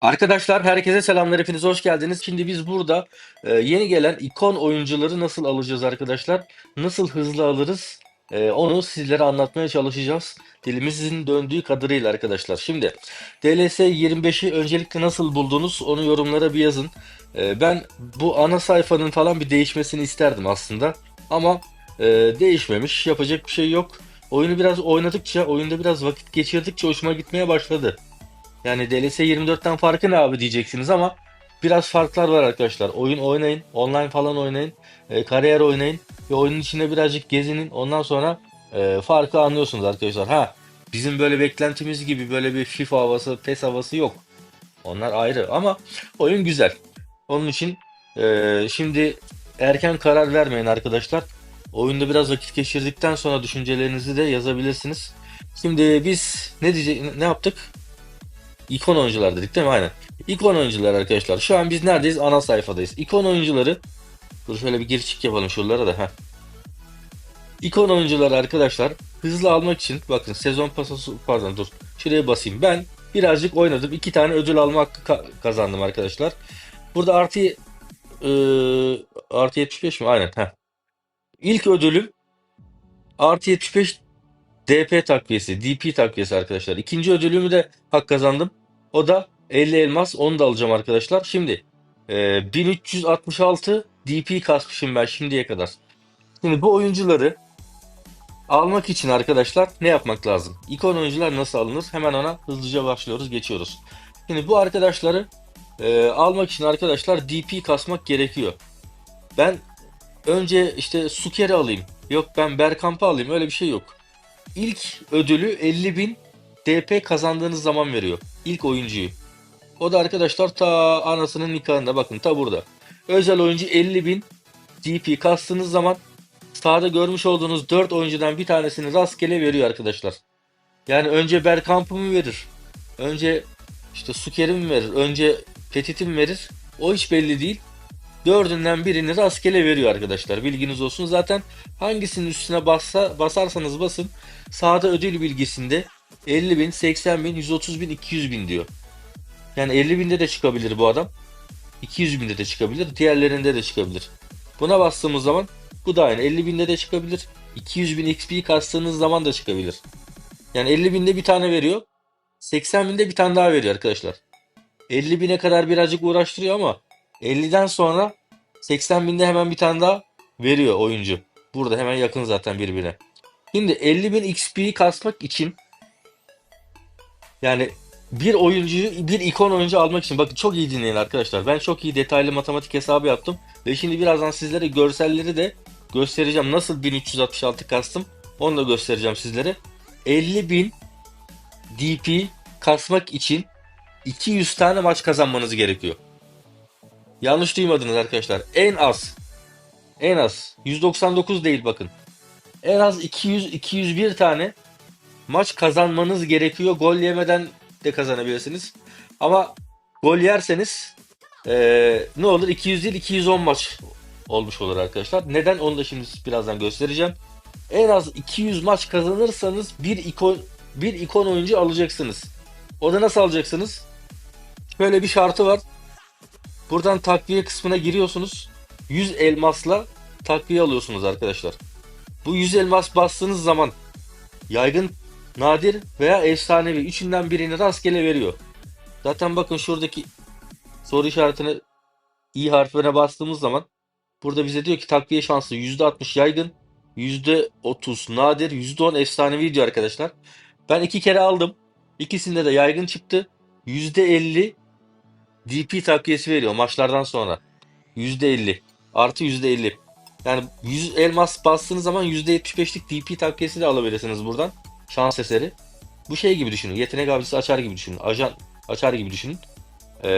Arkadaşlar herkese selamlar hepiniz hoş geldiniz. Şimdi biz burada e, yeni gelen ikon oyuncuları nasıl alacağız arkadaşlar? Nasıl hızlı alırız? E, onu sizlere anlatmaya çalışacağız. Dilimizin döndüğü kadarıyla arkadaşlar. Şimdi DLS 25'i öncelikle nasıl buldunuz? Onu yorumlara bir yazın. E, ben bu ana sayfanın falan bir değişmesini isterdim aslında. Ama e, değişmemiş. Yapacak bir şey yok. Oyunu biraz oynadıkça, oyunda biraz vakit geçirdikçe hoşuma gitmeye başladı. Yani DLS 24'ten farkı ne abi diyeceksiniz ama biraz farklar var arkadaşlar. Oyun oynayın, online falan oynayın, e, kariyer oynayın ve oyunun içinde birazcık gezinin. Ondan sonra e, farkı anlıyorsunuz arkadaşlar. Ha bizim böyle beklentimiz gibi böyle bir FIFA havası, PES havası yok. Onlar ayrı ama oyun güzel. Onun için e, şimdi erken karar vermeyin arkadaşlar. Oyunda biraz vakit geçirdikten sonra düşüncelerinizi de yazabilirsiniz. Şimdi biz ne diyecek ne yaptık? İkon oyuncular dedik değil mi? Aynen. İkon oyuncular arkadaşlar. Şu an biz neredeyiz? Ana sayfadayız. İkon oyuncuları Dur şöyle bir gir çık yapalım şuralara da. Heh. İkon oyuncuları arkadaşlar hızlı almak için bakın sezon pasası pardon dur. Şuraya basayım. Ben birazcık oynadım. iki tane ödül alma hakkı ka- kazandım arkadaşlar. Burada artı e, artı 75 mi? Aynen. Heh. İlk ödülüm artı 75 DP takviyesi, DP takviyesi arkadaşlar. İkinci ödülümü de hak kazandım. O da 50 elmas. Onu da alacağım arkadaşlar. Şimdi e, 1366 DP kasmışım ben şimdiye kadar. Şimdi bu oyuncuları almak için arkadaşlar ne yapmak lazım? İkon oyuncular nasıl alınır? Hemen ona hızlıca başlıyoruz, geçiyoruz. Şimdi bu arkadaşları e, almak için arkadaşlar DP kasmak gerekiyor. Ben önce işte Suker'i alayım. Yok ben Berkamp'ı alayım. Öyle bir şey yok. İlk ödülü 50.000 DP kazandığınız zaman veriyor. İlk oyuncuyu. O da arkadaşlar ta anasının nikahında bakın ta burada. Özel oyuncu 50.000 DP kastığınız zaman sağda görmüş olduğunuz 4 oyuncudan bir tanesini rastgele veriyor arkadaşlar. Yani önce Bergkamp'ı mı verir? Önce işte Suker'i mi verir? Önce Petit'i mi verir? O hiç belli değil. Dördünden birini rastgele veriyor arkadaşlar. Bilginiz olsun. Zaten hangisinin üstüne bassa, basarsanız basın sağda ödül bilgisinde 50 bin, 80 bin, 130 bin, 200 bin diyor. Yani 50 binde de çıkabilir bu adam. 200 binde de çıkabilir. Diğerlerinde de çıkabilir. Buna bastığımız zaman bu da aynı. 50 binde de çıkabilir. 200 bin XP kastığınız zaman da çıkabilir. Yani 50 binde bir tane veriyor. 80 binde bir tane daha veriyor arkadaşlar. 50 bine kadar birazcık uğraştırıyor ama 50'den sonra 80 binde hemen bir tane daha veriyor oyuncu. Burada hemen yakın zaten birbirine. Şimdi 50 bin XP'yi kasmak için yani bir oyuncuyu bir ikon oyuncu almak için bakın çok iyi dinleyin arkadaşlar. Ben çok iyi detaylı matematik hesabı yaptım ve şimdi birazdan sizlere görselleri de göstereceğim. Nasıl 1366 kastım onu da göstereceğim sizlere. 50 bin DP kasmak için 200 tane maç kazanmanız gerekiyor. Yanlış duymadınız arkadaşlar. En az en az 199 değil bakın. En az 200 201 tane maç kazanmanız gerekiyor. Gol yemeden de kazanabilirsiniz. Ama gol yerseniz eee, ne olur 200 değil 210 maç olmuş olur arkadaşlar. Neden onu da şimdi birazdan göstereceğim. En az 200 maç kazanırsanız bir ikon bir ikon oyuncu alacaksınız. O da nasıl alacaksınız? Şöyle bir şartı var. Buradan takviye kısmına giriyorsunuz. 100 elmasla takviye alıyorsunuz arkadaşlar. Bu 100 elmas bastığınız zaman yaygın, nadir veya efsanevi üçünden birini rastgele veriyor. Zaten bakın şuradaki soru işaretine i harfine bastığımız zaman burada bize diyor ki takviye şansı %60 yaygın, %30 nadir, %10 efsanevi diyor arkadaşlar. Ben iki kere aldım. İkisinde de yaygın çıktı. %50 DP takviyesi veriyor maçlardan sonra. %50 artı %50. Yani 100 elmas bastığınız zaman %75'lik DP takviyesi de alabilirsiniz buradan. Şans eseri. Bu şey gibi düşünün. Yetenek avcısı açar gibi düşünün. Ajan açar gibi düşünün. Ee,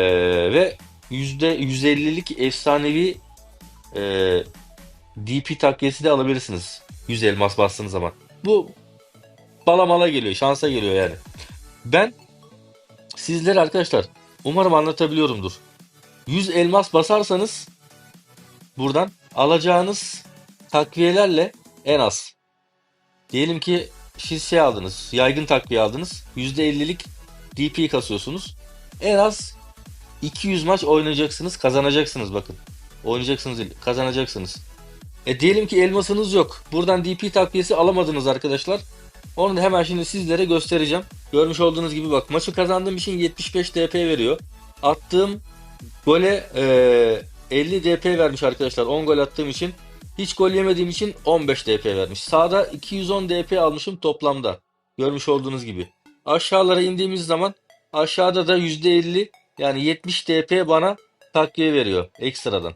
ve %150'lik efsanevi e, DP takviyesi de alabilirsiniz. 100 elmas bastığınız zaman. Bu bala mala geliyor. Şansa geliyor yani. Ben sizlere arkadaşlar umarım anlatabiliyorumdur. 100 elmas basarsanız buradan alacağınız takviyelerle en az diyelim ki siz şey aldınız yaygın takviye aldınız %50'lik DP kasıyorsunuz en az 200 maç oynayacaksınız, kazanacaksınız bakın. Oynayacaksınız değil, kazanacaksınız. E diyelim ki elmasınız yok. Buradan DP takviyesi alamadınız arkadaşlar. Onu da hemen şimdi sizlere göstereceğim. Görmüş olduğunuz gibi bak maçı kazandığım için 75 DP veriyor. Attığım gole e, 50 DP vermiş arkadaşlar 10 gol attığım için. Hiç gol yemediğim için 15 DP vermiş. Sağda 210 DP almışım toplamda. Görmüş olduğunuz gibi. Aşağılara indiğimiz zaman aşağıda da %50 yani 70 DP bana takviye veriyor ekstradan.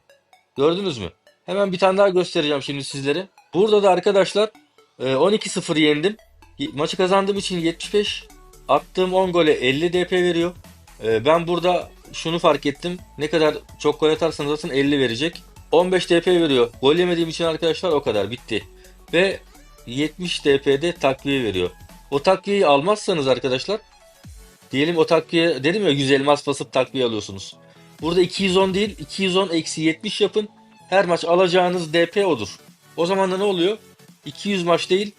Gördünüz mü? Hemen bir tane daha göstereceğim şimdi sizlere. Burada da arkadaşlar e, 12-0 yendim. Y- Maçı kazandığım için 75. Attığım 10 gole 50 DP veriyor. E, Ben burada şunu fark ettim. Ne kadar çok gol atarsanız atın 50 verecek. 15 DP veriyor. Gol yemediğim için arkadaşlar o kadar bitti. Ve 70 DP'de takviye veriyor. O takviyeyi almazsanız arkadaşlar diyelim o takviye dedim ya 100 elmas basıp takviye alıyorsunuz. Burada 210 değil 210 eksi 70 yapın. Her maç alacağınız DP odur. O zaman da ne oluyor? 200 maç değil.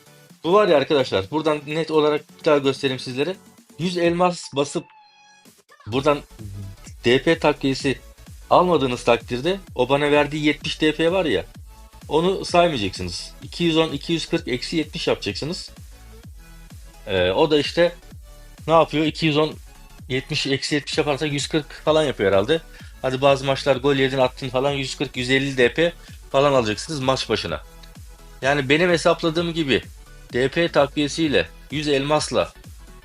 Bu var ya arkadaşlar. Buradan net olarak bir daha göstereyim sizlere. 100 elmas basıp buradan DP takviyesi almadığınız takdirde o bana verdiği 70 DP var ya onu saymayacaksınız. 210, 240 eksi 70 yapacaksınız. Ee, o da işte ne yapıyor? 210 70 eksi 70 yaparsak 140 falan yapıyor herhalde. Hadi bazı maçlar gol yedin attın falan 140 150 DP falan alacaksınız maç başına. Yani benim hesapladığım gibi DP takviyesiyle 100 elmasla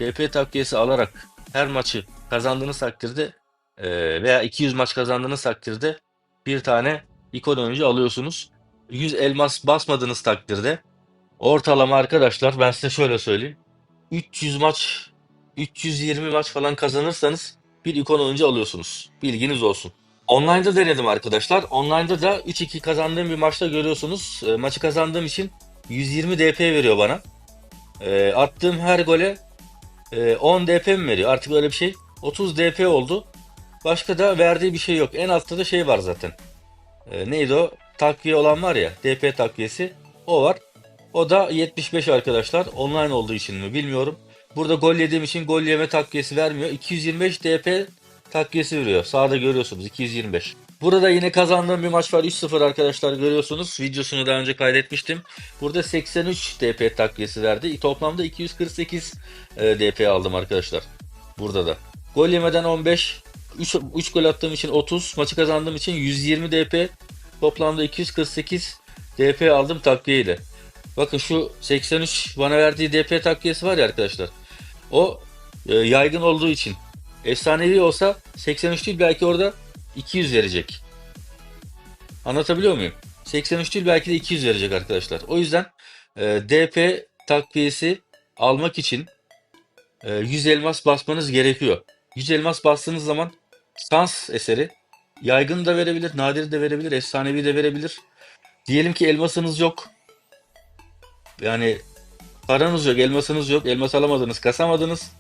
DP takviyesi alarak her maçı kazandığınız takdirde e, veya 200 maç kazandığınız takdirde bir tane ikon oyuncu alıyorsunuz. 100 elmas basmadığınız takdirde ortalama arkadaşlar ben size şöyle söyleyeyim. 300 maç 320 maç falan kazanırsanız bir ikon oyuncu alıyorsunuz. Bilginiz olsun. Online'da denedim arkadaşlar. Online'da da 3-2 kazandığım bir maçta görüyorsunuz. E, maçı kazandığım için 120 DP veriyor bana. E, attığım her gole e, 10 DP mi veriyor? Artık öyle bir şey. 30 DP oldu. Başka da verdiği bir şey yok. En altta da şey var zaten. E, neydi o? Takviye olan var ya. DP takviyesi. O var. O da 75 arkadaşlar. Online olduğu için mi bilmiyorum. Burada gol yediğim için gol yeme takviyesi vermiyor. 225 DP takviyesi veriyor. Sağda görüyorsunuz 225. Burada yine kazandığım bir maç var 3-0 arkadaşlar görüyorsunuz. Videosunu daha önce kaydetmiştim. Burada 83 DP takviyesi verdi. Toplamda 248 e, DP aldım arkadaşlar. Burada da. Gol yemeden 15. 3, 3 gol attığım için 30. Maçı kazandığım için 120 DP. Toplamda 248 DP aldım takviyeyle. Bakın şu 83 bana verdiği DP takviyesi var ya arkadaşlar. O e, yaygın olduğu için efsanevi olsa 83 değil belki orada 200 verecek. Anlatabiliyor muyum? 83 değil belki de 200 verecek arkadaşlar. O yüzden e, DP takviyesi almak için e, 100 elmas basmanız gerekiyor. 100 elmas bastığınız zaman şans eseri yaygın da verebilir, nadir de verebilir, efsanevi de verebilir. Diyelim ki elmasınız yok. Yani paranız yok, elmasınız yok, elmas alamadınız, kasamadınız.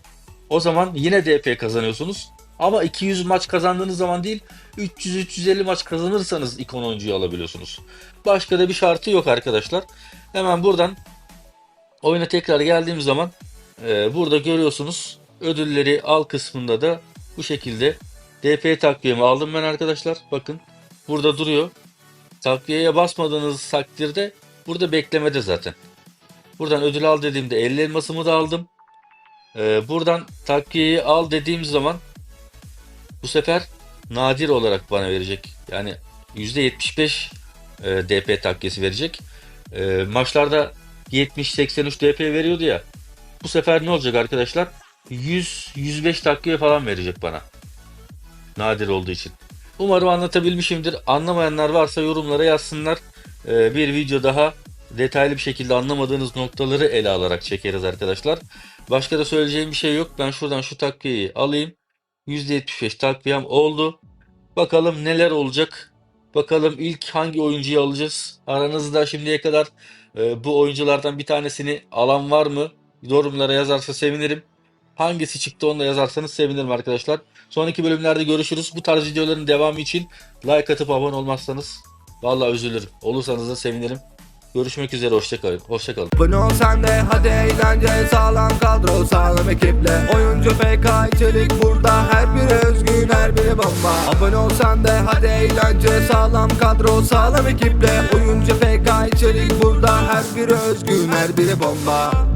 O zaman yine DP kazanıyorsunuz. Ama 200 maç kazandığınız zaman değil, 300-350 maç kazanırsanız ikon oyuncuyu alabiliyorsunuz. Başka da bir şartı yok arkadaşlar. Hemen buradan oyuna tekrar geldiğim zaman e, burada görüyorsunuz ödülleri al kısmında da bu şekilde DP takviyemi aldım ben arkadaşlar. Bakın burada duruyor. Takviyeye basmadığınız takdirde burada beklemede zaten. Buradan ödül al dediğimde 50 elmasımı da aldım. Ee, buradan takviyeyi al dediğim zaman bu sefer nadir olarak bana verecek. Yani %75 e, DP takviyesi verecek. E, maçlarda 70-83 DP veriyordu ya. Bu sefer ne olacak arkadaşlar? 100-105 takviye falan verecek bana. Nadir olduğu için. Umarım anlatabilmişimdir. Anlamayanlar varsa yorumlara yazsınlar. E, bir video daha detaylı bir şekilde anlamadığınız noktaları ele alarak çekeriz arkadaşlar. Başka da söyleyeceğim bir şey yok. Ben şuradan şu takviyeyi alayım. %75 takviyem oldu. Bakalım neler olacak. Bakalım ilk hangi oyuncuyu alacağız. Aranızda şimdiye kadar e, bu oyunculardan bir tanesini alan var mı? Yorumlara yazarsa sevinirim. Hangisi çıktı onu da yazarsanız sevinirim arkadaşlar. Sonraki bölümlerde görüşürüz. Bu tarz videoların devamı için like atıp abone olmazsanız vallahi üzülürüm. Olursanız da sevinirim. Görüşmek üzere. Hoşçakalın. Hoşçakalın. Abone sen de hadi eğlence sağlam kadro sağlam ekiple Oyuncu FK içerik burada her biri özgün her biri bomba Abone ol sen de hadi eğlence sağlam kadro sağlam ekiple Oyuncu FK içerik burada her biri özgün her biri bomba